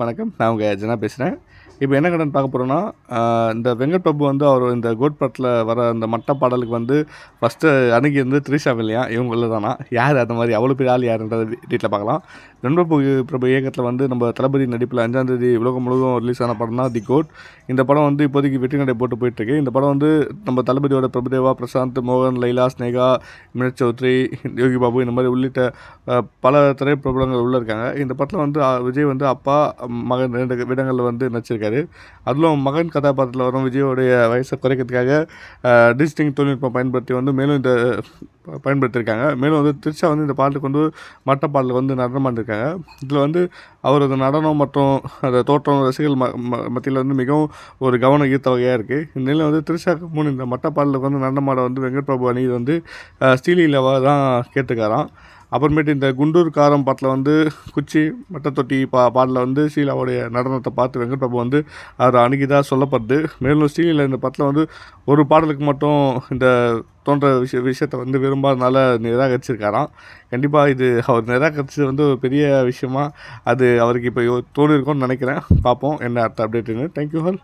வணக்கம். நான் உங்கள் ஜனா பேசுகிறேன் இப்போ என்ன கடன் பார்க்க போகிறோன்னா இந்த வெங்கட் பிரபு வந்து அவர் இந்த கோட் படத்தில் வர அந்த மட்ட பாடலுக்கு வந்து ஃபஸ்ட்டு அணுகி இருந்து த்ரிஷா இல்லையா இவங்கள தானா? யார்? அந்த மாதிரி அவ்வளோ பெரிய ஆள் யாருன்றத வீட்டில் பார்க்கலாம். வெங்கட் பிரபு பிரபு இயக்கத்தில் வந்து நம்ம தளபதி நடிப்பில் அஞ்சாந்தேதி உலகம் முழுவதும் ரிலீஸ் ஆன படம் தான் தி கோட் இந்த படம் வந்து இப்போதைக்கு வெற்றி நடை போட்டு போயிட்டுருக்கு. இந்த படம் வந்து நம்ம தளபதியோட பிரபுதேவா பிரசாந்த் மோகன் லைலா ஸ்னேகா மினத் சௌத்ரி யோகி பாபு இந்த மாதிரி உள்ளிட்ட பல திரைப்பிரபலங்கள் உள்ளே இருக்காங்க. இந்த படத்தில் வந்து விஜய் வந்து அப்பா மகன் ரெண்டு இடங்களில் வந்து நடிச்சிருக்காரு. அதிலும் மகன் கதாபாத்திரத்தில் வரும் விஜயோடைய வயசை குறைக்கிறதுக்காக டிஜிட்டிங் தொழில்நுட்பம் பயன்படுத்தி வந்து மேலும் இந்த ப- பயன்படுத்தியிருக்காங்க மேலும் வந்து திருச்சா வந்து இந்த பாட்டுக்கு வந்து மட்ட பாடலுக்கு வந்து நடனம் இதில் வந்து அவரது நடனம் மற்றும் அந்த தோற்றம் ரசிகர்கள் ம ம மத்தியில் வந்து மிகவும் ஒரு கவனம் ஈர்த்த வகையாக இருக்குது இந்நிலையில் வந்து திருச்சாக்கு முன் இந்த மட்டப்பாடலுக்கு வந்து நடனமாட வந்து வெங்கட் பிரபு அணி வந்து ஸ்டீலி லவா தான் கேட்டுக்காரான் அப்புறமேட்டு இந்த குண்டூர் காரம் பாட்டில் வந்து குச்சி மட்டத்தொட்டி பா பாடலில் வந்து ஸ்ரீலாவுடைய நடனத்தை பார்த்து வெங்கட் பிரபு வந்து அவர் அணுகிதா சொல்லப்படுது. மேலும் ஸ்ரீலீலா இந்த படத்தில் வந்து ஒரு பாடலுக்கு மட்டும் இந்த தோன்ற விஷய விஷயத்தை வந்து விரும்பாதனால நிராகரிச்சிருக்காராம். கண்டிப்பாக இது அவர் நிராகரிச்சது வந்து ஒரு பெரிய விஷயமா அது அவருக்கு இப்போ தோணி இருக்கும்னு நினைக்கிறேன். பார்ப்போம் என்ன அடுத்த அப்டேட்டுன்னு தேங்க்யூ ஹல்